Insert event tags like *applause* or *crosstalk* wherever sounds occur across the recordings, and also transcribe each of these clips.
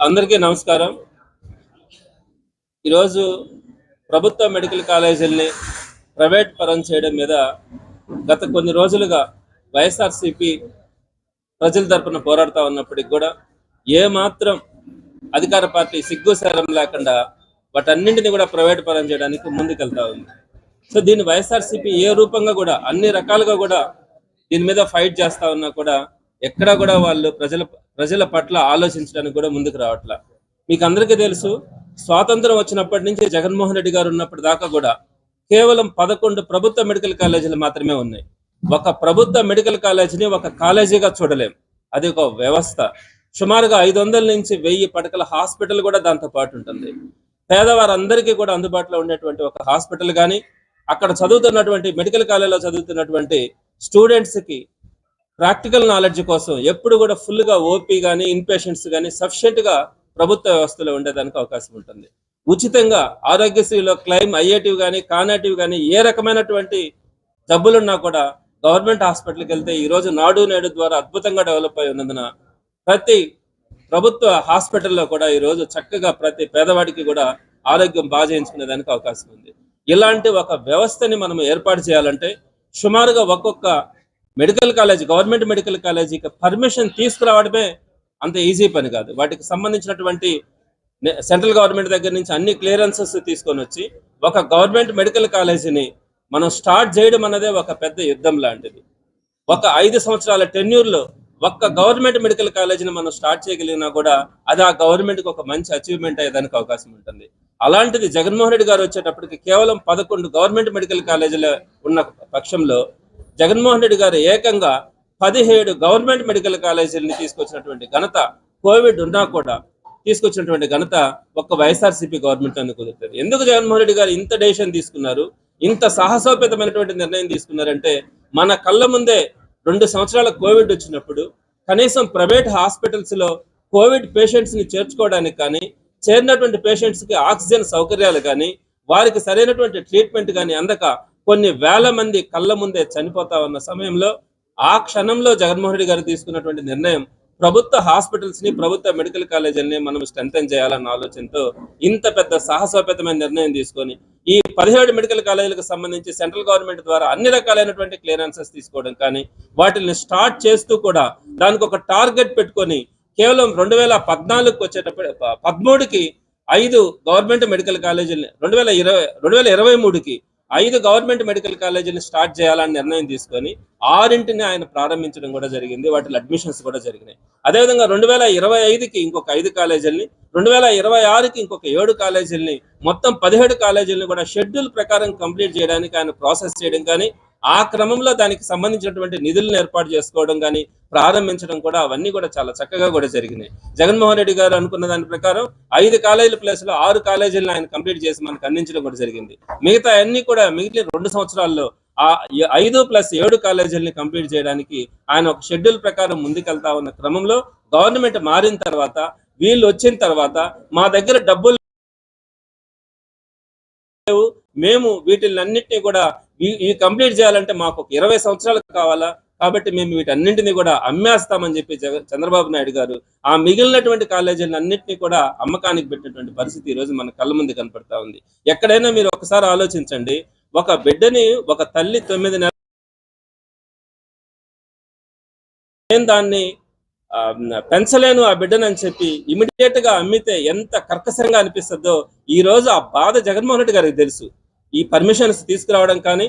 అందరికీ నమస్కారం. ఈరోజు ప్రభుత్వ మెడికల్ కాలేజీల్ని ప్రైవేట్ పరం చేయడం మీద గత కొన్ని రోజులుగా వైఎస్ఆర్సిపి ప్రజల తరపున పోరాడుతూ ఉన్నప్పటికి కూడా ఏ మాత్రం అధికార పార్టీ సిగ్గు శరం లేకుండా వాటన్నింటినీ కూడా ప్రైవేట్ పరం చేయడానికి ముందుకెళ్తా ఉంది. సో దీన్ని వైఎస్ఆర్సీపీ ఏ రూపంగా కూడా అన్ని రకాలుగా కూడా దీని మీద ఫైట్ చేస్తా ఉన్నా కూడా ఎక్కడా కూడా వాళ్ళు ప్రజల ప్రజల పట్ల ఆలోచించడానికి కూడా ముందుకు రావట్లా. మీకు అందరికీ తెలుసు స్వాతంత్రం వచ్చినప్పటి నుంచి జగన్మోహన్ రెడ్డి గారు ఉన్నప్పటి దాకా కూడా కేవలం పదకొండు ప్రభుత్వ మెడికల్ కాలేజీలు మాత్రమే ఉన్నాయి. ఒక ప్రభుత్వ మెడికల్ కాలేజీని ఒక కాలేజీగా చూడలేం. అది ఒక వ్యవస్థ. సుమారుగా ఐదు వందల నుంచి వెయ్యి పడకల హాస్పిటల్ కూడా దాంతో పాటు ఉంటుంది. పేదవారందరికీ కూడా అందుబాటులో ఉండేటువంటి ఒక హాస్పిటల్ కానీ అక్కడ చదువుతున్నటువంటి మెడికల్ కాలేజ్లో చదువుతున్నటువంటి స్టూడెంట్స్కి ప్రాక్టికల్ నాలెడ్జ్ కోసం ఎప్పుడు కూడా ఫుల్గా ఓపీ కానీ ఇన్పేషెంట్స్ కానీ సఫిషియెంట్గా ప్రభుత్వ వ్యవస్థలో ఉండేదానికి అవకాశం ఉంటుంది. ఉచితంగా ఆరోగ్యశ్రీలో క్లైమ్ ఐఏటివ్ కానీ కానేటివ్ కానీ ఏ రకమైనటువంటి జబ్బులున్నా కూడా గవర్నమెంట్ హాస్పిటల్కి వెళ్తే ఈ రోజు నాడు నేడు ద్వారా అద్భుతంగా డెవలప్ అయి ఉన్నందున ప్రతి ప్రభుత్వ హాస్పిటల్లో కూడా ఈ రోజు చక్కగా ప్రతి పేదవాడికి కూడా ఆరోగ్యం బాగా చేయించుకునే దానికి అవకాశం ఉంది. ఇలాంటి ఒక వ్యవస్థని మనం ఏర్పాటు చేయాలంటే సుమారుగా ఒక్కొక్క మెడికల్ కాలేజ్ గవర్నమెంట్ మెడికల్ కాలేజీకి పర్మిషన్ తీసుకురావడమే అంత ఈజీ పని కాదు. వాటికి సంబంధించినటువంటి సెంట్రల్ గవర్నమెంట్ దగ్గర నుంచి అన్ని క్లియరెన్సెస్ తీసుకొని వచ్చి ఒక గవర్నమెంట్ మెడికల్ కాలేజీని మనం స్టార్ట్ చేయడం అన్నదే ఒక పెద్ద యుద్ధం లాంటిది. ఒక ఐదు సంవత్సరాల టెన్యూర్లో ఒక్క గవర్నమెంట్ మెడికల్ కాలేజీని మనం స్టార్ట్ చేయగలిగినా కూడా అది ఆ గవర్నమెంట్కి ఒక మంచి అచీవ్మెంట్ అయ్యేదానికి అవకాశం ఉంటుంది. అలాంటిది జగన్మోహన్ రెడ్డి గారు వచ్చేటప్పటికి కేవలం పదకొండు గవర్నమెంట్ మెడికల్ కాలేజీలు ఉన్న పక్షంలో జగన్మోహన్ రెడ్డి గారు ఏకంగా పదిహేడు గవర్నమెంట్ మెడికల్ కాలేజీలని తీసుకొచ్చినటువంటి ఘనత కోవిడ్ ఉన్నా కూడా తీసుకొచ్చినటువంటి ఘనత ఒక్క వైఎస్ఆర్సీపీ గవర్నమెంట్ అని కుదురుతుంది. ఎందుకు జగన్మోహన్ రెడ్డి గారు ఇంత డెసిషన్ తీసుకున్నారు? ఇంత సాహసోపేతమైనటువంటి నిర్ణయం తీసుకున్నారంటే మన కళ్ళ ముందే రెండు సంవత్సరాల కోవిడ్ వచ్చినప్పుడు కనీసం ప్రైవేట్ హాస్పిటల్స్లో కోవిడ్ పేషెంట్స్ని చేర్చుకోవడానికి కానీ చేరినటువంటి పేషెంట్స్కి ఆక్సిజన్ సౌకర్యాలు కానీ వారికి సరైనటువంటి ట్రీట్మెంట్ కానీ అందక కొన్ని వేల మంది కళ్ళ ముందే చనిపోతా ఉన్న సమయంలో ఆ క్షణంలో జగన్మోహన్ రెడ్డి గారు తీసుకున్నటువంటి నిర్ణయం ప్రభుత్వ హాస్పిటల్స్ని ప్రభుత్వ మెడికల్ కాలేజీని మనం స్ట్రెంథన్ చేయాలన్న ఆలోచనతో ఇంత పెద్ద సాహసోపేతమైన నిర్ణయం తీసుకొని ఈ పదిహేడు మెడికల్ కాలేజీలకు సంబంధించి సెంట్రల్ గవర్నమెంట్ ద్వారా అన్ని రకాలైనటువంటి క్లియరెన్సెస్ తీసుకోవడం కానీ వాటిని స్టార్ట్ చేస్తూ కూడా దానికి ఒక టార్గెట్ పెట్టుకొని కేవలం రెండు వేల పద్నాలుగుకి వచ్చేటప్పుడు పదమూడుకి ఐదు గవర్నమెంట్ మెడికల్ కాలేజీని రెండు వేల ఇరవై రెండు వేల ఇరవై మూడుకి ఐదు గవర్నమెంట్ మెడికల్ కాలేజీని స్టార్ట్ చేయాలని నిర్ణయం తీసుకొని ఆరింటిని ఆయన ప్రారంభించడం కూడా జరిగింది వాటిలో అడ్మిషన్స్ కూడా జరిగినాయి. అదేవిధంగా రెండు వేల ఇరవై ఐదుకి ఇంకొక ఐదు కాలేజీలని రెండు వేల ఇరవై ఆరుకి ఇంకొక ఏడు కాలేజీలని మొత్తం పదిహేడు కాలేజీలను కూడా షెడ్యూల్ ప్రకారం కంప్లీట్ చేయడానికి ఆయన ప్రాసెస్ చేయడం కానీ ఆ క్రమంలో దానికి సంబంధించినటువంటి నిధులను ఏర్పాటు చేసుకోవడం కానీ ప్రారంభించడం కూడా అవన్నీ కూడా చాలా చక్కగా కూడా జరిగినాయి. జగన్మోహన్ రెడ్డి గారు అనుకున్న దాని ప్రకారం ఐదు కాలేజీల ప్లేస్లో ఆరు కాలేజీలను ఆయన కంప్లీట్ చేసి మనకు అందించడం కూడా జరిగింది. మిగతా అన్ని కూడా మిగిలిన రెండు సంవత్సరాల్లో ఆ ఐదు ప్లస్ ఏడు కాలేజీలని కంప్లీట్ చేయడానికి ఆయన ఒక షెడ్యూల్ ప్రకారం ముందుకెళ్తా ఉన్న క్రమంలో గవర్నమెంట్ మారిన తర్వాత వీళ్ళు వచ్చిన తర్వాత మా దగ్గర డబ్బులు లేవు. మేము వీటిలన్నింటినీ కూడా ఈ- కంప్లీట్ చేయాలంటే మాకు ఒక ఇరవై సంవత్సరాలు కావాలా? కాబట్టి మేము వీటన్నింటినీ కూడా అమ్మేస్తామని చెప్పి చంద్రబాబు నాయుడు గారు ఆ మిగిలినటువంటి కాలేజీలను అన్నింటినీ కూడా అమ్మకానికి పెట్టినటువంటి పరిస్థితి ఈరోజు రోజు మన కళ్ళ ముందు కనపడతా ఉంది. ఎక్కడైనా మీరు ఒకసారి ఆలోచించండి. ఒక బిడ్డని ఒక తల్లి తొమ్మిది నెలలు నేను దాన్ని పెంచలేను ఆ బిడ్డను అని చెప్పి ఇమీడియట్గా అమ్మితే ఎంత కర్కశంగా అనిపిస్తుందో ఈ రోజు ఆ బాధ జగన్మోహన్ రెడ్డి గారికి తెలుసు. ఈ పర్మిషన్స్ తీసుకురావడం కానీ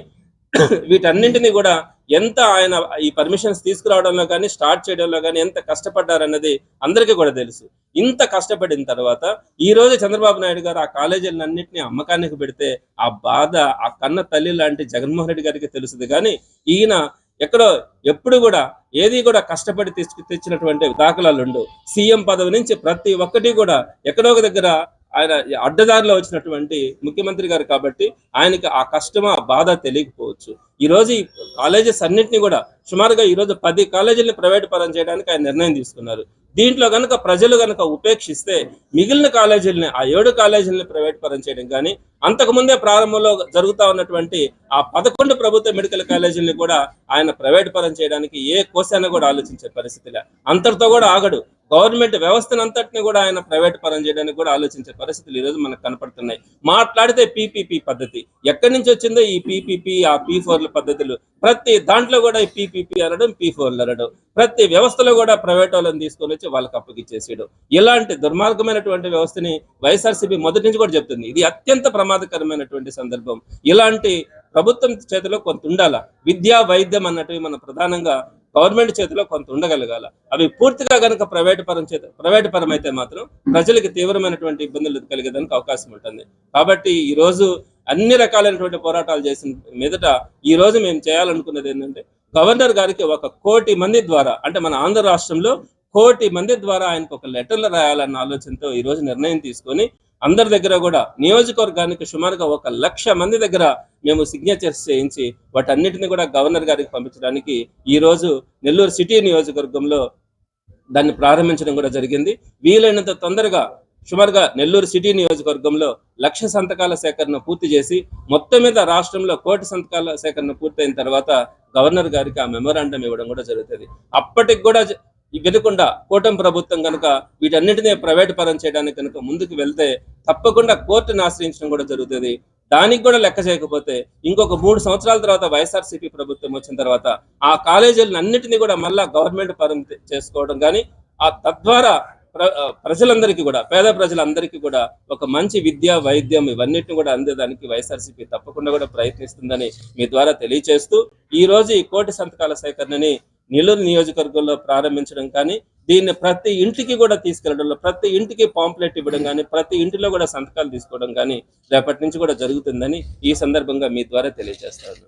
వీటన్నింటినీ కూడా ఎంత ఆయన ఈ పర్మిషన్స్ తీసుకురావడంలో కానీ స్టార్ట్ చేయడంలో కానీ ఎంత కష్టపడ్డారన్నది అందరికీ కూడా తెలుసు. ఇంత కష్టపడిన తర్వాత ఈ రోజు చంద్రబాబు నాయుడు గారు ఆ కాలేజీలన్నింటినీ అమ్మకానికి పెడితే ఆ బాధ ఆ కన్న తల్లి లాంటి జగన్మోహన్ రెడ్డి గారికి తెలుస్తుంది కానీ ఈయన ఎక్కడో ఎప్పుడు కూడా ఏది కూడా కష్టపడి తెచ్చి తెచ్చినటువంటి దాఖలాలు ఉండవు. సీఎం పదవి నుంచి ప్రతి ఒక్కటి కూడా ఎక్కడో ఒక దగ్గర ఆయన అడ్డదారిలో వచ్చినటువంటి ముఖ్యమంత్రి గారు కాబట్టి ఆయనకి ఆ కష్టం ఆ బాధ తెలియకపోవచ్చు. ఈ రోజు ఈ కాలేజెస్ అన్నింటినీ కూడా సుమారుగా ఈ రోజు పది కాలేజీలను ప్రైవేట్ పరం చేయడానికి ఆయన నిర్ణయం తీసుకున్నారు. దీంట్లో గనుక ప్రజలు గనుక ఉపేక్షిస్తే మిగిలిన కాలేజీలని ఆ ఏడు కాలేజీలని ప్రైవేట్ పరం చేయడం కానీ అంతకుముందే ప్రారంభంలో జరుగుతా ఉన్నటువంటి ఆ పదకొండు ప్రభుత్వ మెడికల్ కాలేజీలని కూడా ఆయన ప్రైవేట్ పరం చేయడానికి ఏ కోశాన్ని కూడా ఆలోచించే పరిస్థితిలే అంతటితో కూడా ఆగడు. గవర్నమెంట్ వ్యవస్థను అంతటిని కూడా ఆయన ప్రైవేట్ పరం చేయడానికి కూడా ఆలోచించే పరిస్థితులు ఈ రోజు మనకు కనపడుతున్నాయి. మాట్లాడితే పీపీపీ పద్ధతి. ఎక్కడి నుంచి వచ్చిందో ఈ పీపీపీ ఆ పీ ఫోర్ల పద్ధతులు. ప్రతి దాంట్లో కూడా ఈ పీపీపీ అనడం పీ ఫోర్లు అనడం. ప్రతి వ్యవస్థలో కూడా ప్రైవేట్ వాళ్ళని తీసుకొని వచ్చి వాళ్ళకి అప్పగిచ్చేసాడు ఇలాంటి దుర్మార్గమైనటువంటి వ్యవస్థని వైఎస్ఆర్సీపీ మొదటి నుంచి కూడా చెప్తుంది. ఇది అత్యంత ప్రమాదకరమైనటువంటి సందర్భం. ఇలాంటి ప్రభుత్వం చేతిలో కొంత ఉండాల? విద్యా వైద్యం అన్నటివి మన ప్రధానంగా గవర్నమెంట్ చేతిలో కొంత ఉండగలగాల? అవి పూర్తిగా కనుక ప్రైవేట్ పరం చేత ప్రైవేట్ పరం అయితే మాత్రం ప్రజలకు తీవ్రమైనటువంటి ఇబ్బందులు కలిగేదానికి అవకాశం ఉంటుంది. కాబట్టి ఈ రోజు అన్ని రకాలైనటువంటి పోరాటాలు చేసిన మీదట ఈ రోజు మేము చేయాలనుకున్నది ఏంటంటే గవర్నర్ గారికి ఒక కోటి మంది ద్వారా అంటే మన ఆంధ్ర రాష్ట్రంలో కోటి మంది ద్వారా ఆయనకు ఒక లెటర్లు రాయాలన్న ఆలోచనతో ఈ రోజు నిర్ణయం తీసుకొని అందరి దగ్గర కూడా నియోజకవర్గానికి సుమారుగా ఒక లక్ష మంది దగ్గర మేము సిగ్నేచర్స్ చేయించి వాటన్నిటిని కూడా గవర్నర్ గారికి పంపించడానికి ఈ రోజు నెల్లూరు సిటీ నియోజకవర్గంలో దాన్ని ప్రారంభించడం కూడా జరిగింది. వీలైనంత తొందరగా సుమారుగా నెల్లూరు సిటీ నియోజకవర్గంలో లక్ష సంతకాల సేకరణ పూర్తి చేసి మొత్తం మీద రాష్ట్రంలో కోటి సంతకాల సేకరణ పూర్తయిన తర్వాత గవర్నర్ గారికి ఆ మెమోరాండం ఇవ్వడం కూడా జరుగుతుంది. అప్పటికి కూడా జ- వినకుండా కూటమి ప్రభుత్వం కనుక వీటన్నిటినీ ప్రైవేట్ పరం చేయడానికి కనుక ముందుకు వెళ్తే తప్పకుండా కోర్టును ఆశ్రయించడం కూడా జరుగుతుంది. దానికి కూడా లెక్క చేయకపోతే ఇంకొక మూడు సంవత్సరాల తర్వాత వైఎస్ఆర్సీపీ ప్రభుత్వం వచ్చిన తర్వాత ఆ కాలేజీలను అన్నిటినీ కూడా మళ్ళా గవర్నమెంట్ పరం చేసుకోవడం కానీ ఆ తద్వారా ప్రజలందరికీ కూడా పేద ప్రజలందరికీ కూడా ఒక మంచి విద్య వైద్యం ఇవన్నిటిని కూడా అందేదానికి వైఎస్ఆర్సీపీ తప్పకుండా కూడా ప్రయత్నిస్తుందని మీ ద్వారా తెలియచేస్తూ ఈ రోజు ఈ కోటి సంతకాల సేకరణని నెల్లూరు నియోజకవర్గంలో ప్రారంభించడం కానీ దీన్ని ప్రతి ఇంటికి కూడా తీసుకెళ్ళడంలో ప్రతి ఇంటికి పాంప్లెట్ ఇవ్వడం కానీ ప్రతి ఇంటిలో కూడా సంతకాలు తీసుకోవడం కానీ రేపటి నుంచి కూడా జరుగుతుందని ఈ సందర్భంగా మీ ద్వారా తెలియజేస్తాను.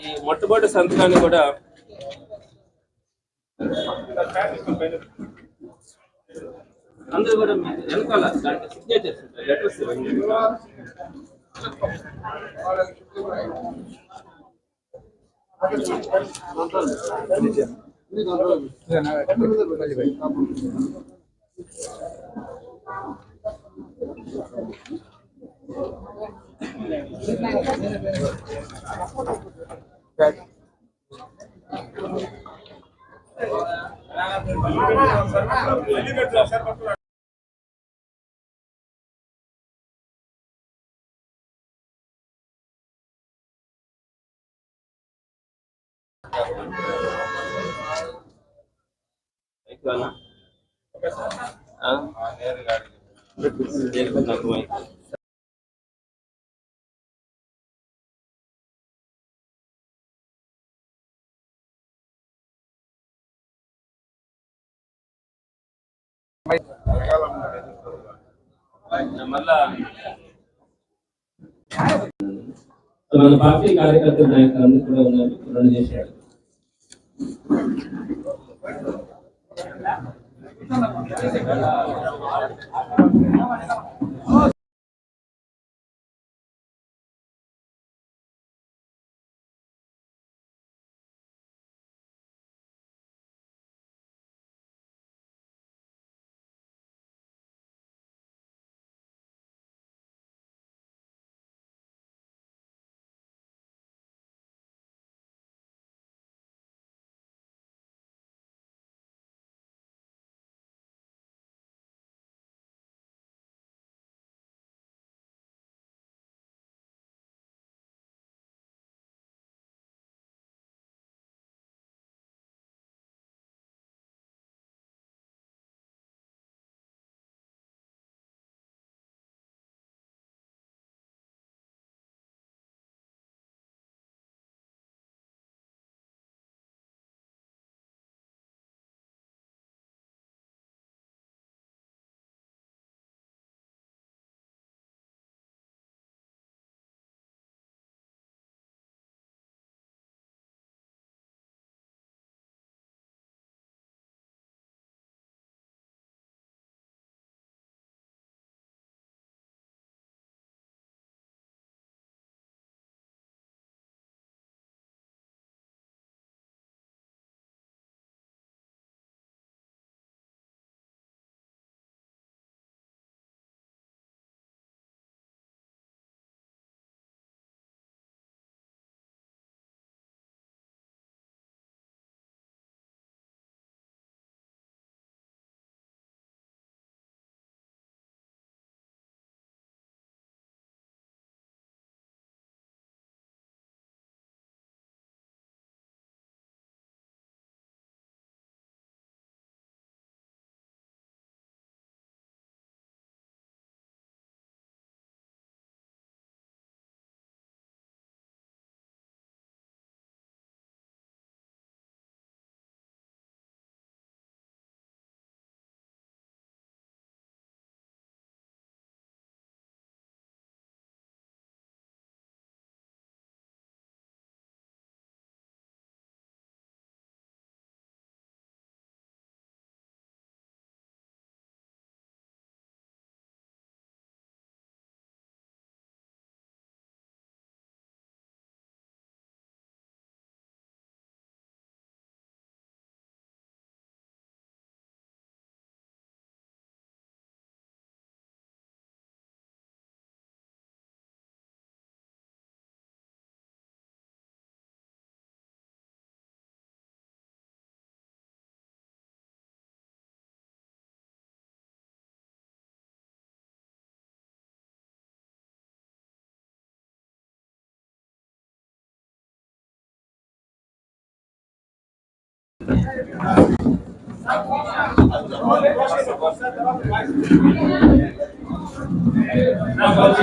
ఈ మొట్టమొదటి సంతకాన్ని కూడా అందరూ కూడా మీ వెనకాల దాంట్లో సిగ్నేచర్స్ ఉంటాయి లెటర్స్ ఇవన్నీ ఎక్కువనా? ఆ? దేనికి మన పార్టీ కార్యకర్తల నాయకులందరూ కూడా ఉన్నారు రెండు చేశారు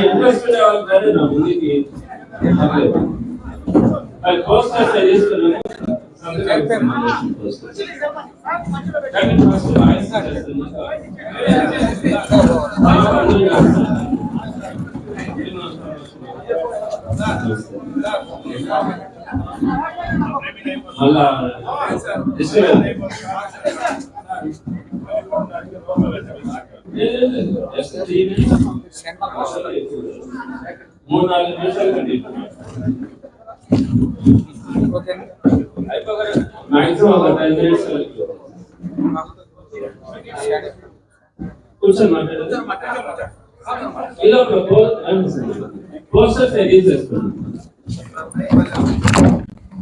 ఇంట్రెస్ట్ ఉండే వాళ్ళు కానీ నా ముందుకి రాలేదు. అది పోస్టర్స్ అవి తీసుకున్నాను. సంతకాలు సంబంధించిన పోస్టర్స్. కానీ ఫస్ట్ వాయిస్ చేస్తున్నాను. మళ్ళా డిస్టర్బ్ జస్ట్ త్రీ మినిట్స్ మూడు నాలుగు నిమిషాలు కండి ఓకే మాక్సిమం ఒక టెన్ మినిట్స్ కూర్చొని మాట్లాడదు ఇలా ఒక పోస్టర్స్ రిలీజ్ చేసుకోండి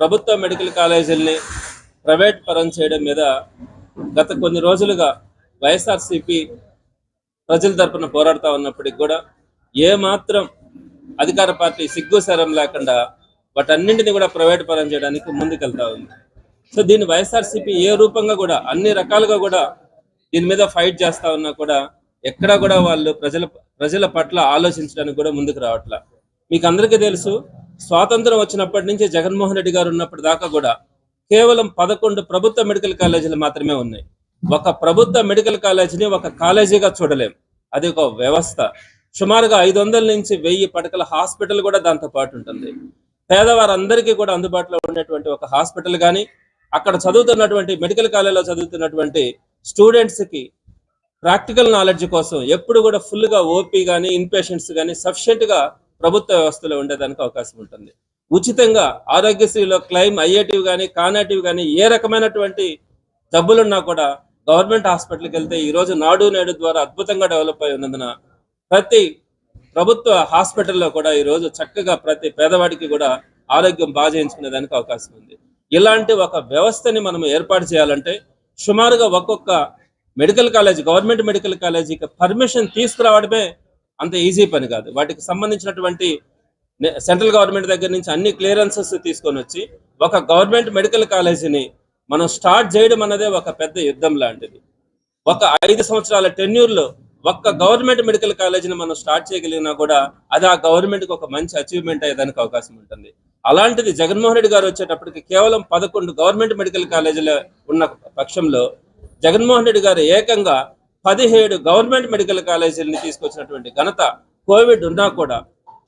ప్రభుత్వ మెడికల్ కాలేజీల్ని ప్రైవేట్ పరం చేయడం మీద గత కొన్ని రోజులుగా వైఎస్ఆర్సిపి ప్రజల తరపున పోరాడుతూ ఉన్నప్పటికి కూడా ఏ మాత్రం అధికార పార్టీ సిగ్గు శరం లేకుండా వాటన్నింటినీ కూడా ప్రైవేట్ పరం చేయడానికి ముందుకెళ్తా ఉంది. సో దీన్ని వైఎస్ఆర్సీపీ ఏ రూపంగా కూడా అన్ని రకాలుగా కూడా దీని మీద ఫైట్ చేస్తా ఉన్నా కూడా ఎక్కడా కూడా వాళ్ళు ప్రజల ప్రజల పట్ల ఆలోచించడానికి కూడా ముందుకు రావట్లా. మీకు అందరికీ తెలుసు స్వాతంత్రం వచ్చినప్పటి నుంచి జగన్మోహన్ రెడ్డి గారు ఉన్నప్పటి దాకా కూడా కేవలం పదకొండు ప్రభుత్వ మెడికల్ కాలేజీలు మాత్రమే ఉన్నాయి. ఒక ప్రభుత్వ మెడికల్ కాలేజీని ఒక కాలేజీగా చూడలేం. అది ఒక వ్యవస్థ. సుమారుగా ఐదు వందల నుంచి వెయ్యి పడకల హాస్పిటల్ కూడా దాంతో పాటు ఉంటుంది. పేదవారందరికీ కూడా అందుబాటులో ఉండేటువంటి ఒక హాస్పిటల్ కానీ అక్కడ చదువుతున్నటువంటి మెడికల్ కాలేజీలో చదువుతున్నటువంటి స్టూడెంట్స్కి ప్రాక్టికల్ నాలెడ్జ్ కోసం ఎప్పుడు కూడా ఫుల్గా ఓపీ కానీ ఇన్పేషెంట్స్ కానీ సఫిషియెంట్గా ప్రభుత్వ వ్యవస్థలో ఉండేదానికి అవకాశం ఉంటుంది. ఉచితంగా ఆరోగ్యశ్రీలో క్లైమ్ అయ్యేటివి కానీ కానేటివి కానీ ఏ రకమైనటువంటి జబ్బులున్నా కూడా గవర్నమెంట్ హాస్పిటల్కి వెళ్తే ఈ రోజు నాడు నేడు ద్వారా అద్భుతంగా డెవలప్ అయి ఉన్నందున ప్రతి ప్రభుత్వ హాస్పిటల్లో కూడా ఈ రోజు చక్కగా ప్రతి పేదవాడికి కూడా ఆరోగ్యం బాగా దానికి అవకాశం ఉంది. ఇలాంటి ఒక వ్యవస్థని మనం ఏర్పాటు చేయాలంటే సుమారుగా ఒక్కొక్క మెడికల్ కాలేజ్ గవర్నమెంట్ మెడికల్ కాలేజీకి పర్మిషన్ తీసుకురావడమే అంత ఈజీ పని కాదు. వాటికి సంబంధించినటువంటి సెంట్రల్ గవర్నమెంట్ దగ్గర నుంచి అన్ని క్లియరెన్సెస్ తీసుకొని వచ్చి ఒక గవర్నమెంట్ మెడికల్ కాలేజీని మనం స్టార్ట్ చేయడం అన్నదే ఒక పెద్ద యుద్ధం లాంటిది. ఒక ఐదు సంవత్సరాల టెన్యూర్లో లో ఒక్క గవర్నమెంట్ మెడికల్ కాలేజీని మనం స్టార్ట్ చేయగలిగినా కూడా అది ఆ గవర్నమెంట్కి ఒక మంచి అచీవ్మెంట్ అయ్యేదానికి అవకాశం ఉంటుంది. అలాంటిది జగన్మోహన్ రెడ్డి గారు వచ్చేటప్పటికి కేవలం పదకొండు గవర్నమెంట్ మెడికల్ కాలేజీలు ఉన్న పక్షంలో జగన్మోహన్ రెడ్డి గారు ఏకంగా పదిహేడు గవర్నమెంట్ మెడికల్ కాలేజీలని తీసుకొచ్చినటువంటి ఘనత కోవిడ్ ఉన్నా కూడా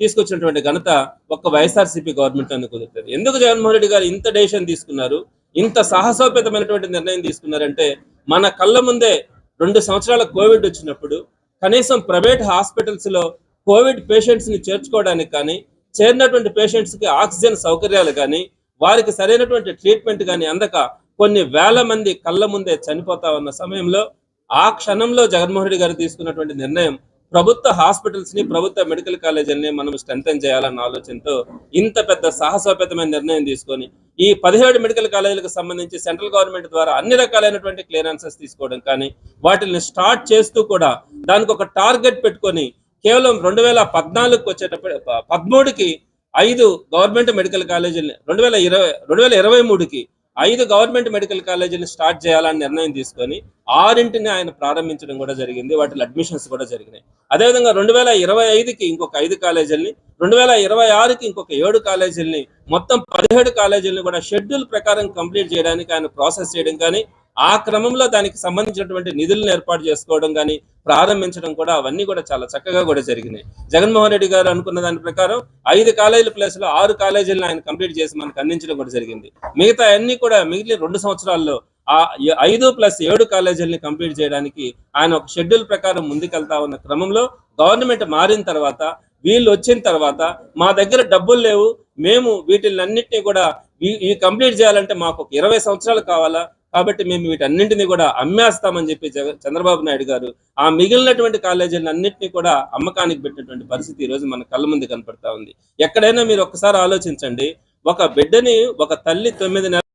తీసుకొచ్చినటువంటి ఘనత ఒక్క వైఎస్ఆర్సీపీ గవర్నమెంట్ అని కుదురుతుంది. ఎందుకు జగన్మోహన్ రెడ్డి గారు ఇంత డెసిషన్ తీసుకున్నారు? ఇంత సాహసోపేతమైనటువంటి నిర్ణయం తీసుకున్నారంటే మన కళ్ళ ముందే రెండు సంవత్సరాల కోవిడ్ వచ్చినప్పుడు కనీసం ప్రైవేట్ హాస్పిటల్స్లో కోవిడ్ పేషెంట్స్ని చేర్చుకోవడానికి కానీ చేరినటువంటి పేషెంట్స్కి ఆక్సిజన్ సౌకర్యాలు కానీ వారికి సరైనటువంటి ట్రీట్మెంట్ కానీ అందక కొన్ని వేల మంది కళ్ళ ముందే చనిపోతా ఉన్న సమయంలో ఆ క్షణంలో జగన్మోహన్ రెడ్డి గారు తీసుకున్నటువంటి నిర్ణయం ప్రభుత్వ హాస్పిటల్స్ని ప్రభుత్వ మెడికల్ కాలేజీని మనం స్ట్రెంథన్ చేయాలన్న ఆలోచనతో ఇంత పెద్ద సాహసోపేతమైన నిర్ణయం తీసుకొని ఈ పదిహేడు మెడికల్ కాలేజీలకు సంబంధించి సెంట్రల్ గవర్నమెంట్ ద్వారా అన్ని రకాలైనటువంటి క్లియరెన్సెస్ తీసుకోవడం కానీ వాటిని స్టార్ట్ చేస్తూ కూడా దానికి ఒక టార్గెట్ పెట్టుకొని కేవలం రెండు వేల పద్నాలుగుకి వచ్చేటప్పుడు పదమూడుకి ఐదు గవర్నమెంట్ మెడికల్ కాలేజీని రెండు వేల ఇరవై రెండు వేల ఇరవై మూడుకి ఐదు గవర్నమెంట్ మెడికల్ కాలేజీని స్టార్ట్ చేయాలని నిర్ణయం తీసుకొని ఆరింటిని ఆయన ప్రారంభించడం కూడా జరిగింది వాటిలో అడ్మిషన్స్ కూడా జరిగినాయి. అదేవిధంగా రెండు వేల ఇరవై ఐదుకి ఇంకొక ఐదు కాలేజీలని రెండు వేల ఇరవై ఆరుకి ఇంకొక ఏడు కాలేజీలని మొత్తం పదిహేడు కాలేజీలను కూడా షెడ్యూల్ ప్రకారం కంప్లీట్ చేయడానికి ఆయన ప్రాసెస్ చేయడం కానీ ఆ క్రమంలో దానికి సంబంధించినటువంటి నిధులను ఏర్పాటు చేసుకోవడం కానీ ప్రారంభించడం కూడా అవన్నీ కూడా చాలా చక్కగా కూడా జరిగినాయి. జగన్మోహన్ రెడ్డి గారు అనుకున్న దాని ప్రకారం ఐదు కాలేజీల ప్లేస్లో ఆరు కాలేజీలను ఆయన కంప్లీట్ చేసి మనకు అందించడం కూడా జరిగింది. మిగతా అన్ని కూడా మిగిలిన రెండు సంవత్సరాల్లో ఆ ఐదు ప్లస్ ఏడు కాలేజీలని కంప్లీట్ చేయడానికి ఆయన ఒక షెడ్యూల్ ప్రకారం ముందుకెళ్తా ఉన్న క్రమంలో గవర్నమెంట్ మారిన తర్వాత వీళ్ళు వచ్చిన తర్వాత మా దగ్గర డబ్బులు లేవు మేము వీటిలన్నింటినీ కూడా ఈ- కంప్లీట్ చేయాలంటే మాకు ఒక ఇరవై సంవత్సరాలు కావాలా? కాబట్టి మేము వీటన్నింటినీ కూడా అమ్మేస్తామని చెప్పి చంద్రబాబు నాయుడు గారు ఆ మిగిలినటువంటి కాలేజీలను అన్నింటినీ కూడా అమ్మకానికి పెట్టినటువంటి పరిస్థితి ఈరోజు రోజు మన కళ్ళ ముందు కనపడతా ఉంది. ఎక్కడైనా మీరు ఒక్కసారి ఆలోచించండి ఒక బిడ్డని ఒక తల్లి తొమ్మిది నెలల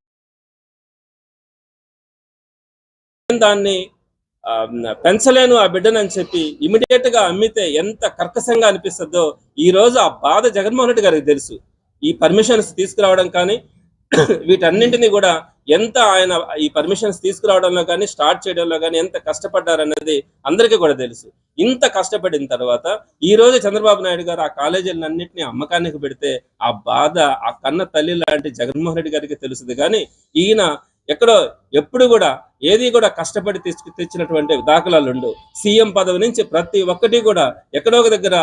దాన్ని పెంచలేను ఆ బిడ్డను అని చెప్పి ఇమీడియట్గా అమ్మితే ఎంత కర్కశంగా అనిపిస్తుందో ఈ రోజు ఆ బాధ జగన్మోహన్ రెడ్డి గారికి తెలుసు. ఈ పర్మిషన్స్ తీసుకురావడం కానీ *clears throat* వీటన్నింటినీ కూడా ఎంత ఆయన ఈ పర్మిషన్స్ తీసుకురావడంలో కానీ స్టార్ట్ చేయడంలో కానీ ఎంత కష్టపడ్డారన్నది అందరికీ కూడా తెలుసు. ఇంత కష్టపడిన తర్వాత ఈ రోజు చంద్రబాబు నాయుడు గారు ఆ కాలేజీలన్నింటినీ అమ్మకానికి పెడితే ఆ బాధ ఆ కన్న తల్లి లాంటి జగన్మోహన్ రెడ్డి గారికి తెలుసుది. కానీ ఈయన ఎక్కడో ఎప్పుడు కూడా ఏది కూడా కష్టపడి తెచ్చి తెచ్చినటువంటి దాఖలాలు ఉండవు. సీఎం పదవి నుంచి ప్రతి ఒక్కటి కూడా ఎక్కడో ఒక దగ్గర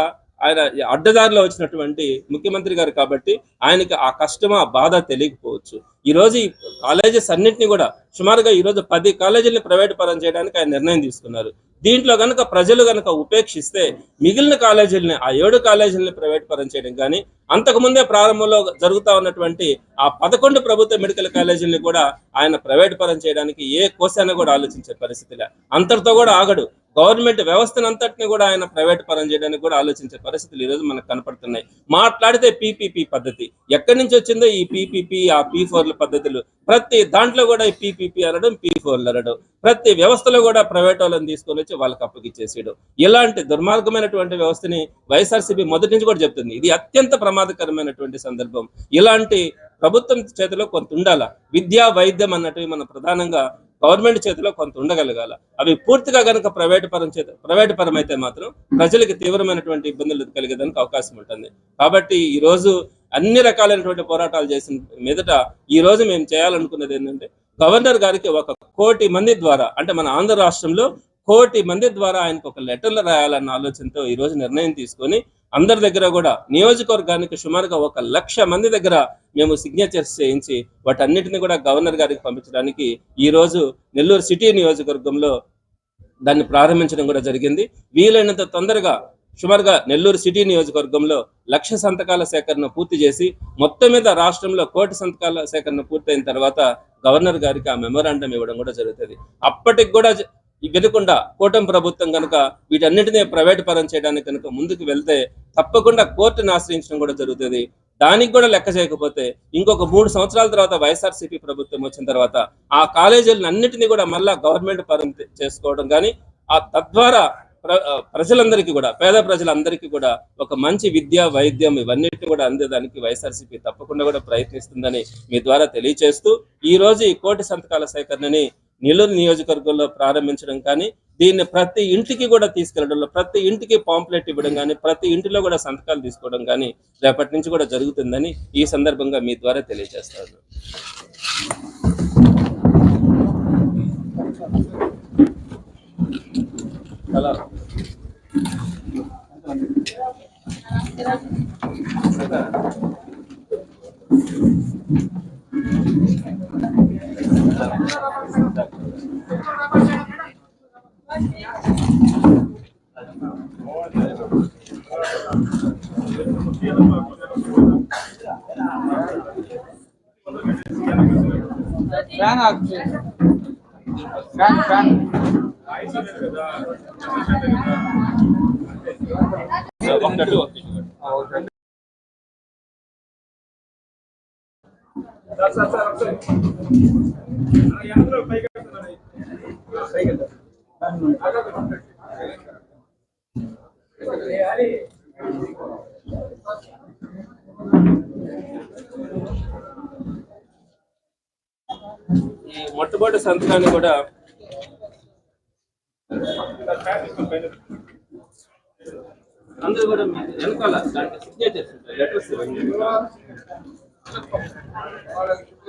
ఆయన అడ్డదారిలో వచ్చినటువంటి ముఖ్యమంత్రి గారు కాబట్టి ఆయనకి ఆ కష్టం ఆ బాధ తెలియకపోవచ్చు. ఈ రోజు ఈ కాలేజెస్ అన్నింటినీ కూడా సుమారుగా ఈ రోజు పది కాలేజీలను ప్రైవేట్ పరం చేయడానికి ఆయన నిర్ణయం తీసుకున్నారు. దీంట్లో గనుక ప్రజలు గనుక ఉపేక్షిస్తే మిగిలిన కాలేజీలని ఆ ఏడు కాలేజీలని ప్రైవేట్ పరం చేయడం కానీ అంతకుముందే ప్రారంభంలో జరుగుతా ఉన్నటువంటి ఆ పదకొండు ప్రభుత్వ మెడికల్ కాలేజీలని కూడా ఆయన ప్రైవేట్ పరం చేయడానికి ఏ కోశాన్ని కూడా ఆలోచించే పరిస్థితిలే అంతటితో కూడా ఆగడు. గవర్నమెంట్ వ్యవస్థను అంతటిని కూడా ఆయన ప్రైవేట్ పరం చేయడానికి కూడా ఆలోచించే పరిస్థితులు ఈ రోజు మనకు కనపడుతున్నాయి. మాట్లాడితే పీపీపీ పద్ధతి. ఎక్కడి నుంచి వచ్చిందో ఈ పీపీపీ ఆ పీ ఫోర్ పద్ధతులు. ప్రతి దాంట్లో కూడా పీపీపీ అనడం పీ అనడం. ప్రతి వ్యవస్థలో కూడా ప్రైవేట్ వాళ్ళని తీసుకొని వచ్చి వాళ్ళకి అప్పగిచ్చేసేయడం ఇలాంటి దుర్మార్గమైనటువంటి వ్యవస్థని వైఎస్ఆర్సీపీ మొదటి నుంచి కూడా చెప్తుంది. ఇది అత్యంత ప్రమాదకరమైనటువంటి సందర్భం. ఇలాంటి ప్రభుత్వం చేతిలో కొంత ఉండాల? విద్యా వైద్యం అన్నటివి మన ప్రధానంగా గవర్నమెంట్ చేతిలో కొంత ఉండగలగాల? అవి పూర్తిగా కనుక ప్రైవేట్ పరం చేత ప్రైవేట్ పరం అయితే మాత్రం ప్రజలకు తీవ్రమైనటువంటి ఇబ్బందులు కలిగేదానికి అవకాశం ఉంటుంది. కాబట్టి ఈ రోజు అన్ని రకాలైనటువంటి పోరాటాలు చేసిన మీదట ఈ రోజు మేము చేయాలనుకున్నది ఏంటంటే గవర్నర్ గారికి ఒక కోటి మంది ద్వారా అంటే మన ఆంధ్ర రాష్ట్రంలో కోటి మంది ద్వారా ఆయనకు ఒక లెటర్లు రాయాలన్న ఆలోచనతో ఈ రోజు నిర్ణయం తీసుకొని అందరి దగ్గర కూడా నియోజకవర్గానికి సుమారుగా ఒక లక్ష మంది దగ్గర మేము సిగ్నేచర్స్ చేయించి వాటన్నిటిని కూడా గవర్నర్ గారికి పంపించడానికి ఈ రోజు నెల్లూరు సిటీ నియోజకవర్గంలో దాన్ని ప్రారంభించడం కూడా జరిగింది. వీలైనంత తొందరగా సుమారుగా నెల్లూరు సిటీ నియోజకవర్గంలో లక్ష సంతకాల సేకరణ పూర్తి చేసి మొత్తం మీద రాష్ట్రంలో కోటి సంతకాల సేకరణ పూర్తయిన తర్వాత గవర్నర్ గారికి ఆ మెమోరాండం ఇవ్వడం కూడా జరుగుతుంది. అప్పటికి కూడా వెనుకుండా కూటమి ప్రభుత్వం కనుక వీటన్నిటినీ ప్రైవేట్ పరం చేయడానికి కనుక ముందుకు వెళ్తే తప్పకుండా కోర్టును ఆశ్రయించడం కూడా జరుగుతుంది. దానికి కూడా లెక్క చేయకపోతే ఇంకొక మూడు సంవత్సరాల తర్వాత వైఎస్ఆర్సీపీ ప్రభుత్వం వచ్చిన తర్వాత ఆ కాలేజీలను అన్నిటినీ కూడా మళ్ళా గవర్నమెంట్ పరం చేసుకోవడం కానీ ఆ తద్వారా ప్రజలందరికీ కూడా పేద ప్రజలందరికీ కూడా ఒక మంచి విద్య వైద్యం ఇవన్నిటి కూడా అందేదానికి వైఎస్ఆర్సీపీ తప్పకుండా కూడా ప్రయత్నిస్తుందని మీ ద్వారా తెలియచేస్తూ ఈ రోజు ఈ కోటి సంతకాల సేకరణని నెల్లూరు నియోజకవర్గంలో ప్రారంభించడం కానీ దీన్ని ప్రతి ఇంటికి కూడా తీసుకెళ్ళడంలో ప్రతి ఇంటికి పాంప్లెట్ ఇవ్వడం కానీ ప్రతి ఇంటిలో కూడా సంతకాలు తీసుకోవడం కానీ రేపటి నుంచి కూడా జరుగుతుందని ఈ సందర్భంగా మీ ద్వారా తెలియజేస్తాను Ben aktı. Ben ben. ఈ మొట్టమొదటి సంతకాన్ని కూడా అందరూ కూడా మీ వెనకాల దాంట్లో సిగ్నేచర్స్ లెటర్స్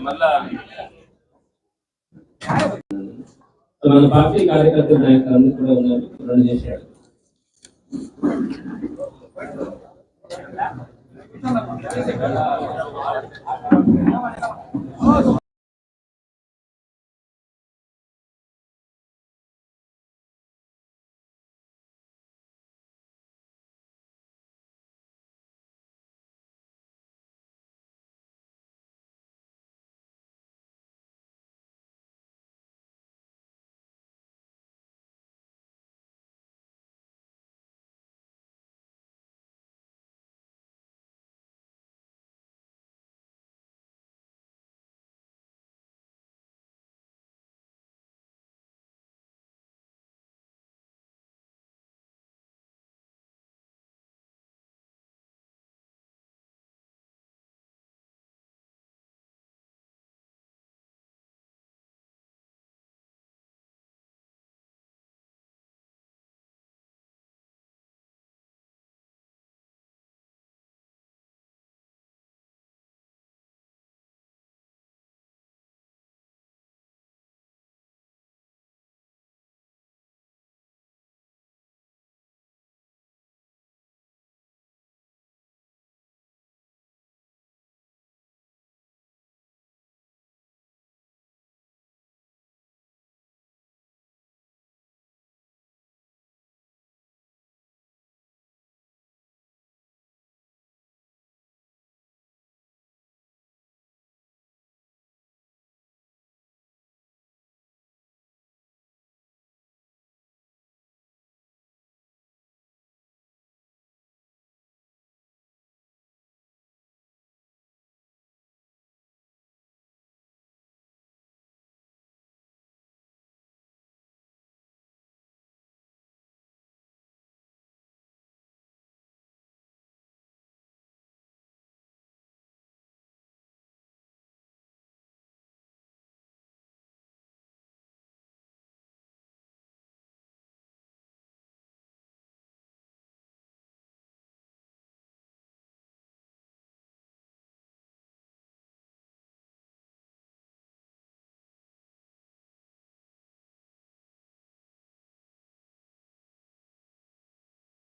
మళ్ళా మన పార్టీ కార్యకర్తల నాయకులందరూ కూడా ఉన్నారు రెండు చేశాడు